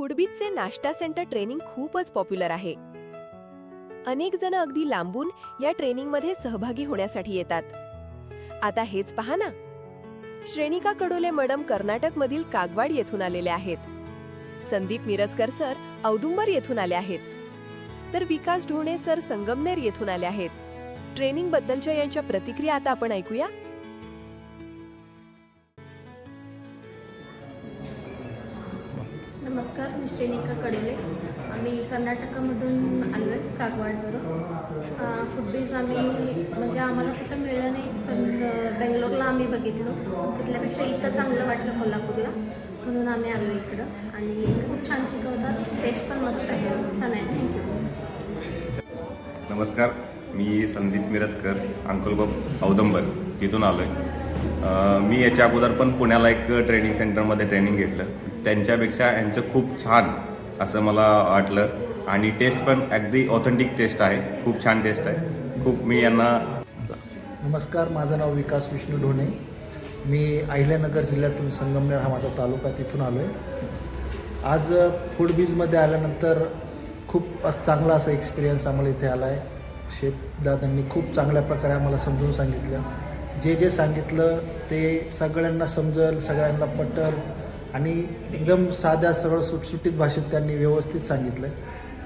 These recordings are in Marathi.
फूडबीजचे नाश्ता सेंटर ट्रेनिंग खूपच पॉप्युलर आहे. अनेक जण अगदी लांबून या ट्रेनिंगमध्ये सहभागी होण्यासाठी येतात. आता हेच पहा ना. श्रेणिका कडोले मडम कर्नाटकमधील कागवाड येथून आलेले आहेत. संदीप मिरजकर सर औदुंबर येथून आले आहेत. तर विकास ढोणे सर संगमनेर येथून आले आहेत. ट्रेनिंग बद्दलच्या यांच्या प्रतिक्रिया आता आपण ऐकूया. नमस्कार मी श्रेनिका कडेले. आम्ही कर्नाटकामधून आलो आहे कागवाडवरून फुडबीज आम्ही म्हणजे आम्हाला कुठं मिळलं नाही पण बेंगलोरला आम्ही बघितलो. तिथल्यापेक्षा इथं चांगलं वाटलं कोल्हापूरला. म्हणून आम्ही आलो इकडं. आणि खूप छान शिकवतात. टेस्ट पण मस्त आहे. छान आहे. थँक्यू नमस्कार. मी संदीप मिरजकर अंकलबाब औदंबर. तिथून आलो आहे मी याच्या अगोदर पण पुण्याला एक ट्रेनिंग सेंटरमध्ये ट्रेनिंग घेतलं. त्यांच्यापेक्षा यांचं खूप छान असं मला वाटलं. आणि टेस्ट पण अगदी ऑथेंटिक टेस्ट आहे. खूप छान टेस्ट आहे. खूप मी यांना नमस्कार माझं नाव विकास विष्णू ढोणे. मी अहिल्यानगर जिल्ह्यातून संगमनेर हा माझा तालुका तिथून आलो आहे आज फूड बीजमध्ये आल्यानंतर खूप असं चांगला असा एक्सपिरियन्स आम्हाला इथे आला आहे शेफ दादांनी खूप चांगल्या प्रकारे आम्हाला समजून सांगितलं. जे जे सांगितलं ते सगळ्यांना समजल सगळ्यांना पटल आणि एकदम साध्या सरळ सुटसुटीत भाषेत त्यांनी व्यवस्थित सांगितलं.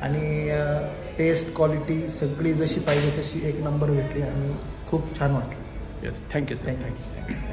आणि टेस्ट क्वालिटी सगळी जशी पाहिजे तशी एक नंबर भेटली आणि खूप छान वाटलं. Yes thank you sir. थँक्यू